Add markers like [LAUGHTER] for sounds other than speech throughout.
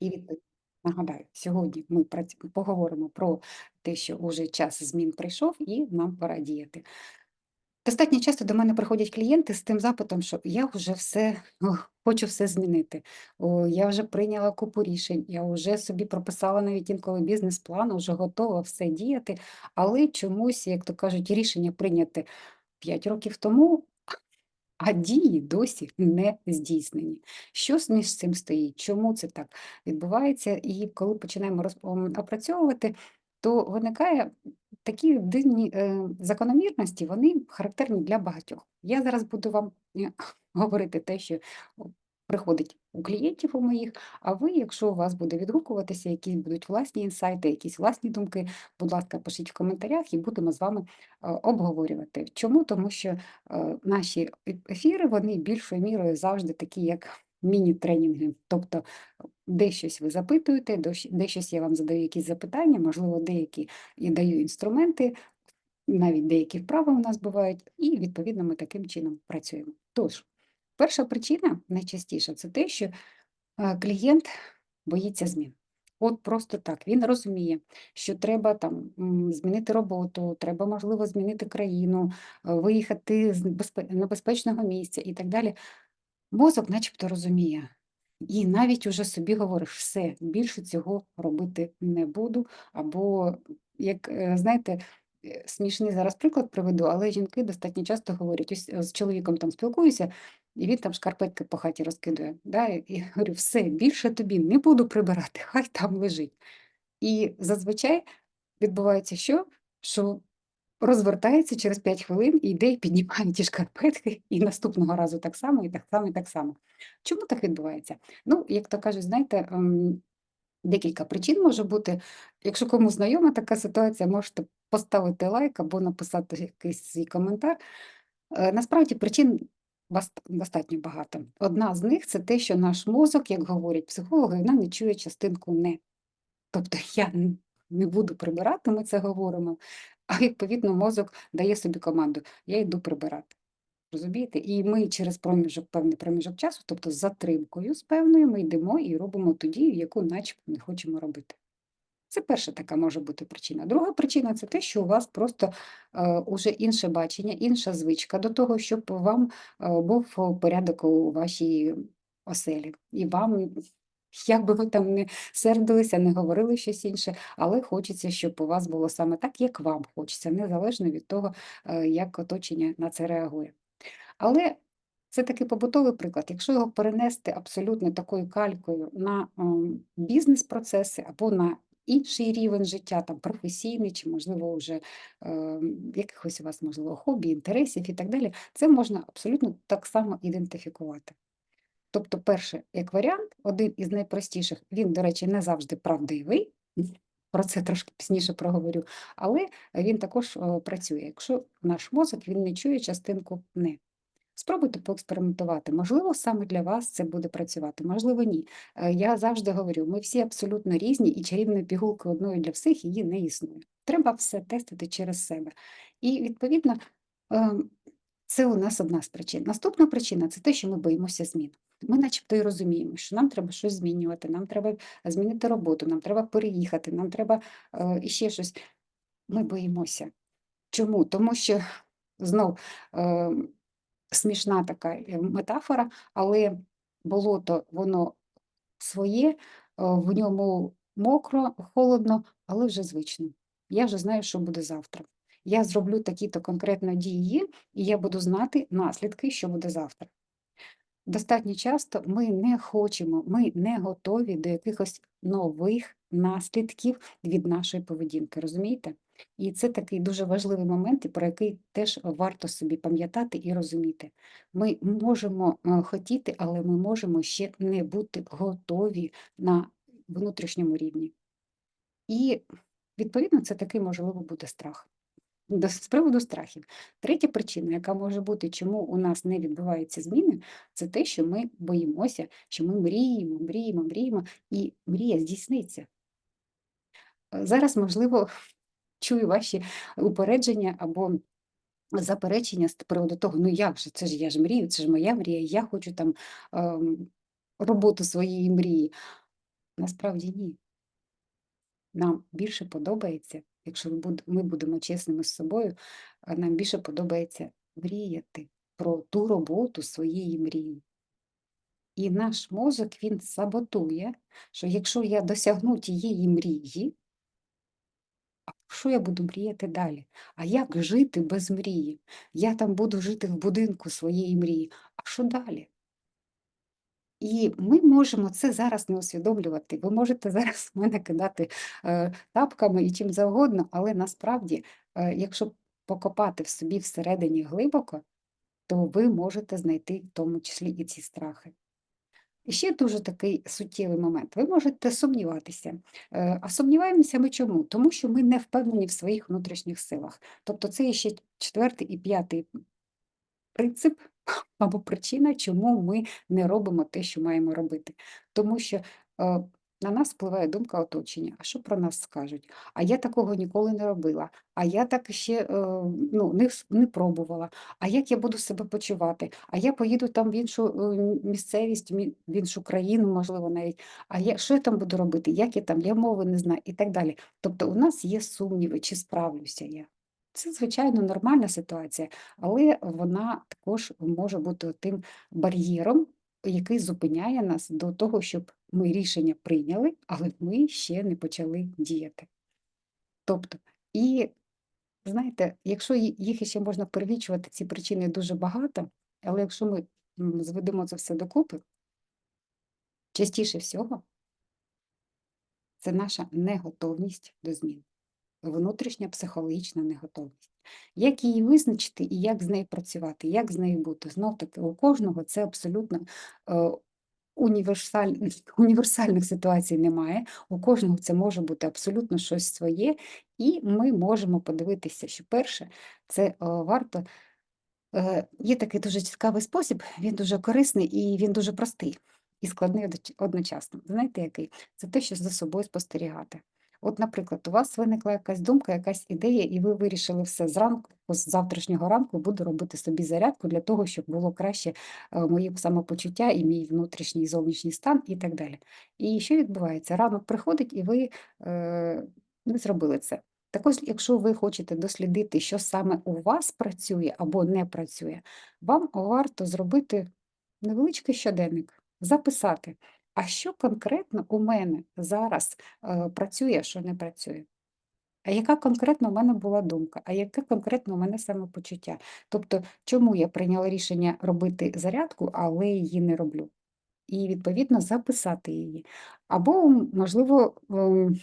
І відповідь нагадаю, сьогодні ми поговоримо про те, що уже час змін прийшов і нам пора діяти. Достатньо часто до мене приходять клієнти з тим запитом, що я вже все хочу все змінити. Я вже прийняла купу рішень, я вже собі прописала навіть інколи бізнес-план, вже готова все діяти, але чомусь, як то кажуть, рішення прийняте 5 років тому, а дії досі не здійснені. Що між цим стоїть? Чому це так відбувається? І коли починаємо опрацьовувати, то виникає такі дивні е, закономірності, вони характерні для багатьох. Я зараз буду вам е, [LAUGHS] говорити те, що приходить у клієнтів у моїх, а ви, якщо у вас буде відгукуватися, якісь будуть власні інсайти, якісь власні думки, будь ласка, пишіть в коментарях і будемо з вами е, обговорювати. Чому? Тому що е, наші е- ефіри, вони більшою мірою завжди такі, як міні-тренінги. Тобто де щось ви запитуєте, де щось я вам задаю якісь запитання, можливо, деякі і даю інструменти, навіть деякі вправи у нас бувають, і відповідно ми таким чином працюємо. Тож, перша причина найчастіше це те, що е, клієнт боїться змін. От просто так. Він розуміє, що треба там змінити роботу, треба, можливо, змінити країну, е, виїхати з безпе- небезпечного місця і так далі. Мозок начебто розуміє. І навіть уже собі говориш, все, більше цього робити не буду. Або, як е, знаєте, смішний зараз приклад приведу, але жінки достатньо часто говорять, ось з чоловіком там спілкуюся, і він там шкарпетки по хаті розкидує. Да? І [LAUGHS] говорю, все, більше тобі не буду прибирати, [LAUGHS] хай там лежить. І зазвичай відбувається що? Що розвертається через 5 хвилин і йде і піднімає ті шкарпетки, і наступного разу так само, і так само, і так само. Чому так відбувається? Ну, як то кажуть, знаєте, ем, декілька причин може бути. Якщо кому знайома така ситуація, можете поставити лайк або написати якийсь свій коментар. Е, Насправді причин достатньо багато. Одна з них це те, що наш мозок, як говорять психологи, вона не чує частинку не. Тобто я не буду прибирати, ми це говоримо, а відповідно мозок дає собі команду: я йду прибирати. Розумієте? І ми через проміжок, певний проміжок часу, тобто з затримкою з певною, ми йдемо і робимо ту дію, яку начебто не хочемо робити. Це перша така може бути причина. Друга причина це те, що у вас просто е, уже інше бачення, інша звичка до того, щоб вам е, був порядок у вашій оселі. І вам, як би ви там не сердилися, не говорили щось інше, але хочеться, щоб у вас було саме так, як вам хочеться, незалежно від того, е, як оточення на це реагує. Але це такий побутовий приклад. Якщо його перенести абсолютно такою калькою на бізнес-процеси або на інший рівень життя, там професійний, чи, можливо, вже ем, якихось у вас, можливо, хобі, інтересів і так далі, це можна абсолютно так само ідентифікувати. Тобто, перше, як варіант, один із найпростіших, він, до речі, не завжди правдивий, [LAUGHS] про це трошки пізніше проговорю, але він також е, працює. Якщо наш мозок він не чує частинку не. Спробуйте поекспериментувати. Можливо, саме для вас це буде працювати, можливо, ні. Е, Я завжди говорю, ми всі абсолютно різні, і чарівної пігулки одної для всіх її не існує. Треба все тестити через себе. І, відповідно, ем, це у нас одна з причин. Наступна причина це те, що ми боїмося змін. Ми начебто і розуміємо, що нам треба щось змінювати, нам треба змінити роботу, нам треба переїхати, нам треба е, іще щось. Ми боїмося. Чому? Тому що знов е, смішна така е, метафора, але болото воно своє, е, в ньому мокро, холодно, але вже звично. Я вже знаю, що буде завтра. Я зроблю такі-то конкретно дії, і я буду знати наслідки, що буде завтра. Достатньо часто ми не хочемо, ми не готові до якихось нових наслідків від нашої поведінки, розумієте? І це такий дуже важливий момент, про який теж варто собі пам'ятати і розуміти. Ми можемо е, хотіти, але ми можемо ще не бути готові на внутрішньому рівні. І відповідно це такий, можливо, буде страх. З приводу страхів. Третя причина, яка може бути, чому у нас не відбуваються зміни, це те, що ми боїмося, що ми мріємо, мріємо, мріємо, і мрія здійсниться. Е, Зараз, можливо, чую ваші упередження або заперечення з приводу того, ну як же, це ж я ж мрію, це ж моя мрія, я хочу там ем, роботу своєї мрії. Насправді ні. Нам більше подобається, якщо ми будемо чесними з собою, нам більше подобається мріяти про ту роботу своєї мрії. І наш мозок він саботує, що якщо я досягну тієї мрії, а що я буду мріяти далі? А як жити без мрії? Я там буду жити в будинку своєї мрії. А що далі? І ми можемо це зараз не усвідомлювати. Ви можете [LAUGHS] зараз мене кидати е, тапками і чим завгодно, але насправді, е, якщо покопати в собі всередині глибоко, то ви можете знайти в тому числі і ці страхи. Ще дуже такий суттєвий момент. Ви можете сумніватися. Е, А сумніваємося ми чому? Тому що ми не впевнені в своїх внутрішніх силах. Тобто це ще четвертий і п'ятий принцип або причина, чому ми не робимо те, що маємо робити. Тому що е, на нас впливає думка оточення. А що про нас скажуть? А я такого ніколи не робила. А я так ще е, ну, не, не пробувала. А як я буду себе почувати? А я поїду там в іншу е, місцевість, в іншу країну, можливо, навіть. А я що я там буду робити? Як я там? Я мови не знаю і так далі. Тобто, у нас є сумніви, чи справлюся я. Це, звичайно, нормальна ситуація, але вона також може бути тим бар'єром, який зупиняє нас до того, щоб ми рішення прийняли, але ми ще не почали діяти. Тобто, і знаєте, якщо їх ще можна перелічувати, ці причини дуже багато, але якщо ми зведемо це все докупи, частіше всього це наша неготовність до змін, внутрішня психологічна неготовність. Як її визначити і як з нею працювати, як з нею бути? Знов таки, у кожного це абсолютно е, універсаль... [LAUGHS] універсальних ситуацій немає. У кожного це може бути абсолютно щось своє, і ми можемо подивитися, що перше, це е, варто. Е, Є такий дуже цікавий спосіб, він дуже корисний і він дуже простий і складний одночасно. Знаєте, який? Це те, що за собою спостерігати. От, наприклад, у вас виникла якась думка, якась ідея, і ви вирішили все зранку, з завтрашнього ранку буду робити собі зарядку для того, щоб було краще е, моє самопочуття і мій внутрішній і зовнішній стан і так далі. І що відбувається? Ранок приходить, і ви е, не зробили це. Так ось, якщо ви хочете дослідити, що саме у вас працює або не працює, вам варто зробити невеличкий щоденник, записати, а що конкретно у мене зараз е, працює, що не працює. А яка конкретно у мене була думка, а яке конкретно у мене самопочуття? Тобто, чому я прийняла рішення робити зарядку, але її не роблю? І, відповідно, записати її. Або, можливо, ем,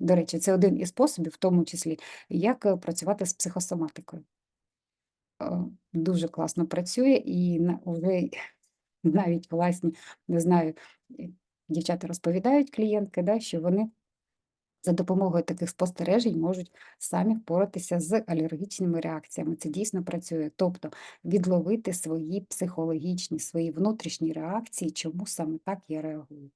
до речі, це один із способів, в тому числі, як е, працювати з психосоматикою. Е, Дуже класно працює і вже навіть власні, не знаю, дівчата розповідають клієнтки, да, що вони за допомогою таких спостережень можуть самі впоратися з алергічними реакціями. Це дійсно працює. Тобто відловити свої психологічні, свої внутрішні реакції, чому саме так я реагую.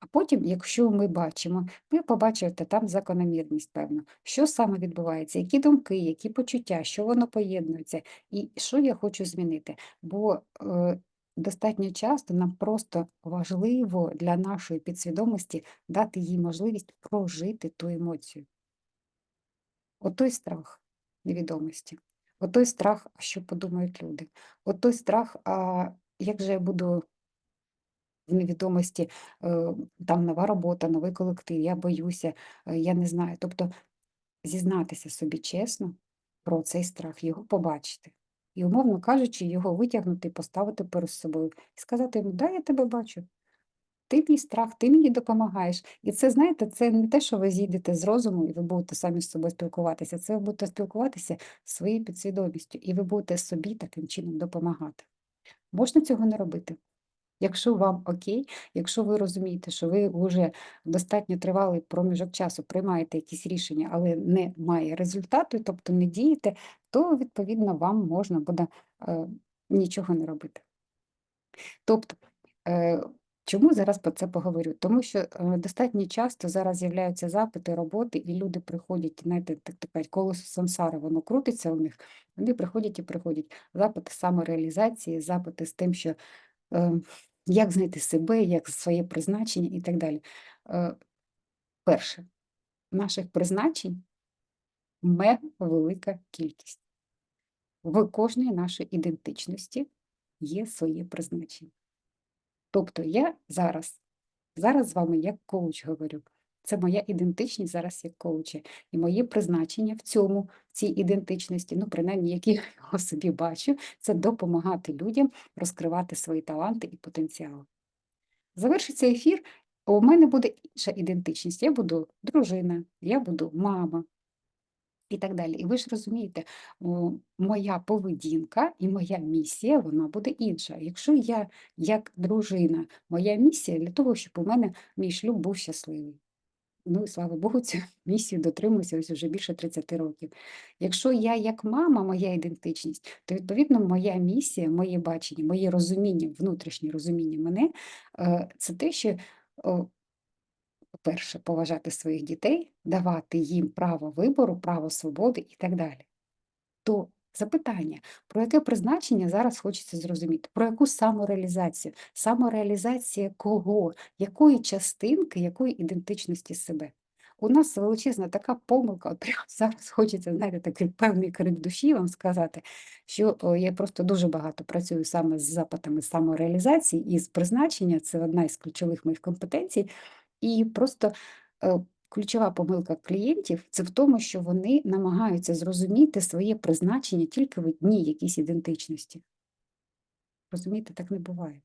А потім, якщо ми бачимо, ви побачите там закономірність, певно, що саме відбувається, які думки, які почуття, що воно поєднується, і що я хочу змінити. Бо е, достатньо часто нам просто важливо для нашої підсвідомості дати їй можливість прожити ту емоцію. Отой страх невідомості, отой страх, що подумають люди, отой страх, а як же я буду в невідомості, е, там нова робота, новий колектив, я боюся, е, я не знаю. Тобто зізнатися собі чесно про цей страх, його побачити. І, умовно кажучи, його витягнути, поставити перед собою і сказати йому, да, я тебе бачу. Ти мій страх, ти мені допомагаєш. І це, знаєте, це не те, що ви зійдете з розуму і ви будете самі з собою спілкуватися. Це ви будете спілкуватися своєю підсвідомістю, і ви будете собі таким чином допомагати. Можна цього не робити. Якщо вам окей, якщо ви розумієте, що ви вже достатньо тривалий проміжок часу приймаєте якісь рішення, але не має результату, тобто не дієте, то відповідно вам можна буде е, нічого не робити. Тобто, е, чому зараз про це поговорю? Тому що е, достатньо часто зараз з'являються запити роботи, і люди приходять, знаєте, так так колесо сансари, воно крутиться у них, вони приходять і приходять. Запити самореалізації, запити з тим, що як знайти себе, як своє призначення і так далі. Е, перше, наших призначень мега велика кількість. В кожній нашій ідентичності є своє призначення. Тобто я зараз, зараз з вами як коуч говорю. Це моя ідентичність зараз як коуча. І моє призначення в цьому, в цій ідентичності, ну, принаймні, як я [LAUGHS] його собі бачу, це допомагати людям розкривати свої таланти і потенціали. Завершиться ефір, у мене буде інша ідентичність. Я буду дружина, я буду мама і так далі. І ви ж розумієте, моя поведінка і моя місія вона буде інша. Якщо я як дружина, моя місія для того, щоб у мене мій шлюб був щасливий. Ну і слава Богу, цю [LAUGHS] місію дотримуюся ось уже більше 30 років. Якщо я як мама, моя ідентичність, то відповідно моя місія, моє бачення, моє розуміння, внутрішнє розуміння мене е, це те, що, по-перше, поважати своїх дітей, давати їм право вибору, право свободи і так далі. То запитання, про яке призначення зараз хочеться зрозуміти, про яку самореалізацію? Самореалізація кого? Якої частинки, якої ідентичності себе? У нас величезна така помилка, от прямо зараз хочеться, знаєте, такий певний крик душі вам сказати, що я просто дуже багато працюю саме з запитами самореалізації і з призначення, це одна із ключових моїх компетенцій, і просто е, ключова помилка клієнтів це в тому, що вони намагаються зрозуміти своє призначення тільки в одній якійсь ідентичності. Розумієте, так не буває.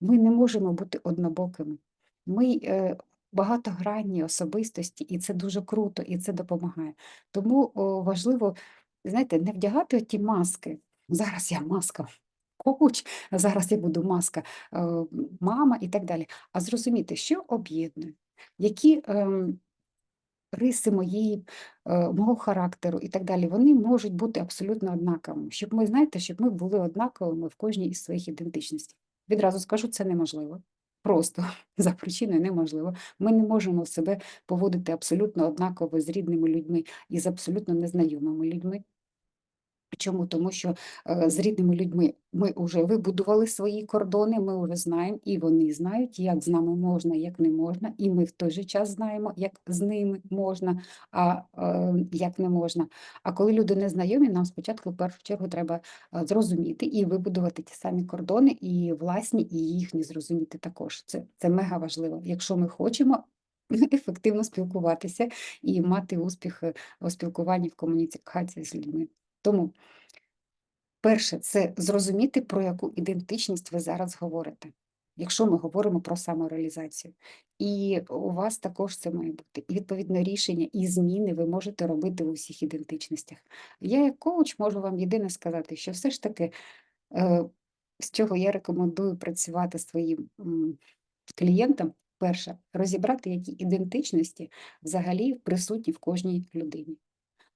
Ми не можемо бути однобокими. Ми е, багатогранні особистості, і це дуже круто, і це допомагає. Тому о, важливо, знаєте, не вдягати ті маски. Зараз я маска, [LAUGHS] коуч, зараз я буду маска, е, мама і так далі. А зрозуміти, що об'єднує, які ем, риси моєї, е, мого характеру і так далі, вони можуть бути абсолютно однаковими. Щоб ми, знаєте, щоб ми були однаковими в кожній із своїх ідентичностей. Відразу скажу, це неможливо. Просто [LAUGHS] за причиною неможливо. Ми не можемо себе поводити абсолютно однаково з рідними людьми і з абсолютно незнайомими людьми. Чому? Тому що е, з рідними людьми ми вже вибудували свої кордони, ми вже знаємо, і вони знають, як з нами можна, як не можна, і ми в той же час знаємо, як з ними можна, а е, як не можна. А коли люди не знайомі, нам спочатку в першу чергу треба е, зрозуміти і вибудувати ті самі кордони, і власні, і їхні зрозуміти також. Це, це мега важливо. Якщо ми хочемо. [LAUGHS] Ефективно спілкуватися і мати успіх у спілкуванні в комунікації з людьми. Тому, перше, це зрозуміти, про яку ідентичність ви зараз говорите, якщо ми говоримо про самореалізацію. І у вас також це має бути. І відповідно рішення і зміни ви можете робити в усіх ідентичностях. Я, як коуч, можу вам єдине сказати, що все ж таки, е, з чого я рекомендую працювати своїм клієнтам, перше, розібрати, які ідентичності взагалі присутні в кожній людині.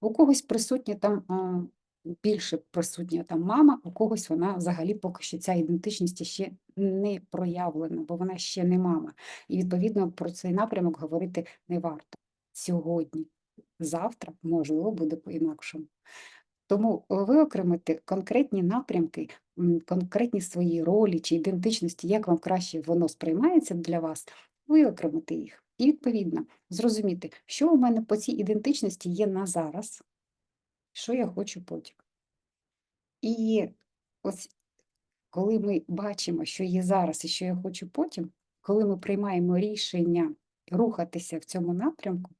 У когось присутня там більше присутня там мама, у когось вона взагалі поки що ця ідентичність ще не проявлена, бо вона ще не мама. І відповідно про цей напрямок говорити не варто сьогодні. Завтра, можливо, буде по-інакшому. Тому виокремити конкретні напрямки, конкретні свої ролі чи ідентичності, як вам краще воно сприймається для вас, виокремити їх. І відповідно зрозуміти, що у мене по цій ідентичності є на зараз, що я хочу потім. І ось коли ми бачимо, що є зараз і що я хочу потім, коли ми приймаємо рішення рухатися в цьому напрямку,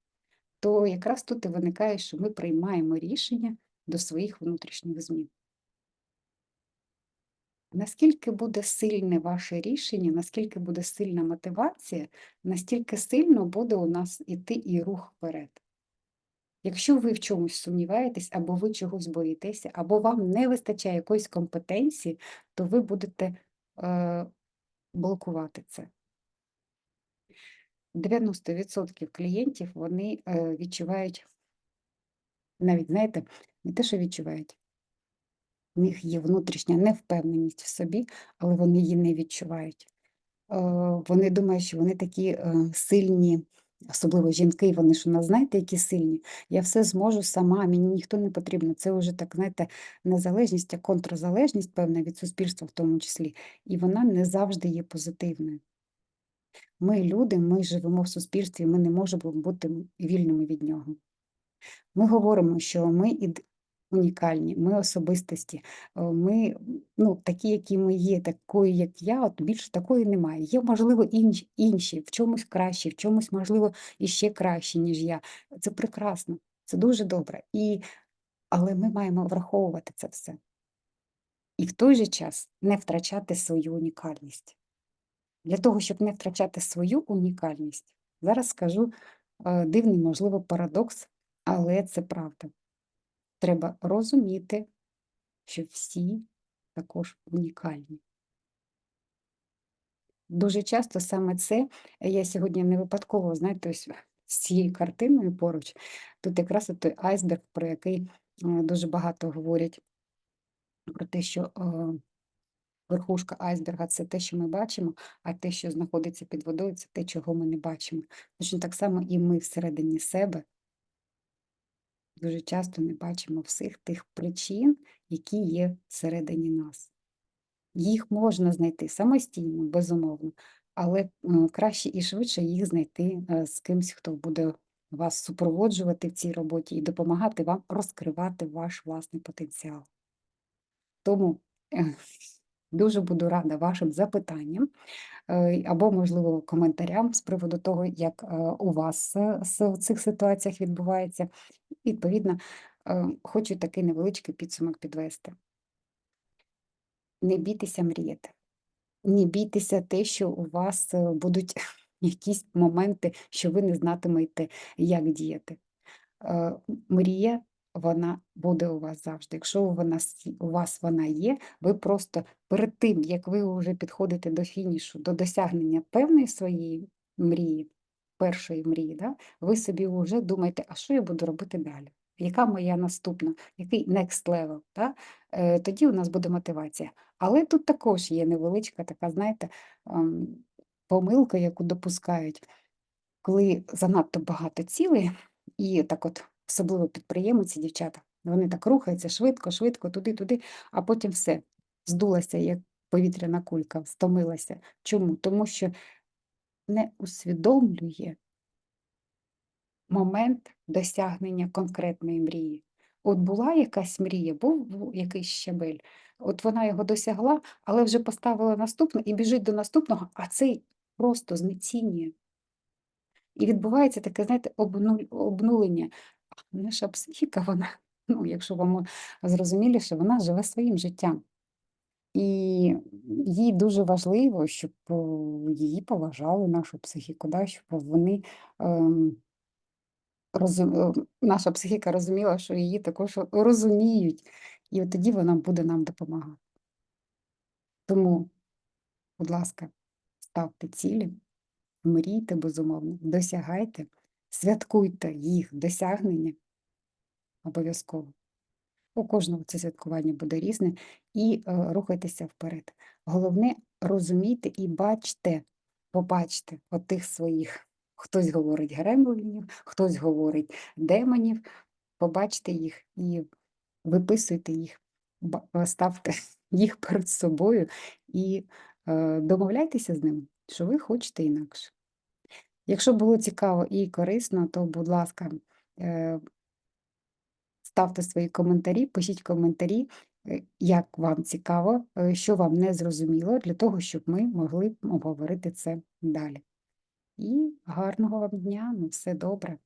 то якраз тут і виникає, що ми приймаємо рішення до своїх внутрішніх змін. Наскільки буде сильне ваше рішення, наскільки буде сильна мотивація, настільки сильно буде у нас іти і рух вперед. Якщо ви в чомусь сумніваєтесь, або ви чогось боїтеся, або вам не вистачає якоїсь компетенції, то ви будете е, блокувати це. 90% клієнтів вони е, відчувають, навіть знаєте, не те, що відчувають, в них є внутрішня невпевненість в собі, але вони її не відчувають. Е, Вони думають, що вони такі е, сильні Особливо жінки, вони ж у нас, знаєте, які сильні. Я все зможу сама, мені ніхто не потрібен. Це вже так, знаєте, незалежність, а контрзалежність, певна від суспільства в тому числі, і вона не завжди є позитивною. Ми люди, ми живемо в суспільстві, ми не можемо бути вільними від нього. Ми говоримо, що ми унікальні, ми особистості, е, ми ну, такі, які ми є, такої, як я, от більше такої немає. Є, можливо, інш- інші, в чомусь кращі, в чомусь, можливо, іще кращі, ніж я. Це прекрасно, це дуже добре. І, але ми маємо враховувати це все. І в той же час не втрачати свою унікальність. Для того, щоб не втрачати свою унікальність, зараз скажу е, дивний, можливо, парадокс, але це правда. Треба розуміти, що всі також унікальні. Дуже часто саме це я сьогодні не випадково, знаєте, ось з цією картиною поруч, тут якраз той айсберг, про який е, дуже багато говорять, про те, що е, верхушка айсберга це те, що ми бачимо, а те, що знаходиться під водою, це те, чого ми не бачимо. Точно так само і ми всередині себе дуже часто не бачимо всіх тих причин, які є всередині нас. Їх можна знайти самостійно, безумовно, але е, краще і швидше їх знайти е, з кимсь, хто буде вас супроводжувати в цій роботі і допомагати вам розкривати ваш власний потенціал. Тому е, дуже буду рада вашим запитанням е, або, можливо, коментарям з приводу того, як е, у вас е, в цих ситуаціях відбувається. Відповідно, хочу такий невеличкий підсумок підвести. Не бійтеся мріяти. Не бійтеся те, що у вас будуть [LAUGHS] якісь моменти, що ви не знатимете, як діяти. Мрія, вона буде у вас завжди. Якщо вона, у вас вона є, ви просто перед тим, як ви вже підходите до фінішу, до досягнення певної своєї мрії, першої мрії, да, ви собі вже думаєте, а що я буду робити далі? Яка моя наступна, який next level? Да? Е, Тоді у нас буде мотивація. Але тут також є невеличка така, знаєте, ем, помилка, яку допускають, коли занадто багато цілей, і так от, особливо підприємці, дівчата, вони так рухаються швидко, швидко, туди-туди, а потім все, здулася, як повітряна кулька, стомилася. Чому? Тому що не усвідомлює момент досягнення конкретної мрії. От була якась мрія, був якийсь щабель, от вона його досягла, але вже поставила наступне і біжить до наступного, а цей просто знецінює. І відбувається таке, знаєте, обнулення. Наша психіка, вона, ну, якщо вам зрозуміліше, вона живе своїм життям. І їй дуже важливо, щоб її поважали, нашу психіку, да, щоб вони ем, розум... е, наша психіка розуміла, що її також розуміють, і от тоді вона буде нам допомагати. Тому, будь ласка, ставте цілі, мрійте безумовно, досягайте, святкуйте їх досягнення обов'язково. У кожного це святкування буде різне, і е, рухайтеся вперед. Головне розумійте і бачте, побачте отих своїх. Хтось говорить гремлинів, хтось говорить демонів. Побачте їх і виписуйте їх, е, ставте [LAUGHS] їх перед собою і е, домовляйтеся з ними, що ви хочете інакше. Якщо було цікаво і корисно, то, будь ласка, е, ставте свої коментарі, пишіть коментарі, е, як вам цікаво, е, що вам не зрозуміло, для того, щоб ми могли обговорити це далі. І гарного вам дня, ну все добре.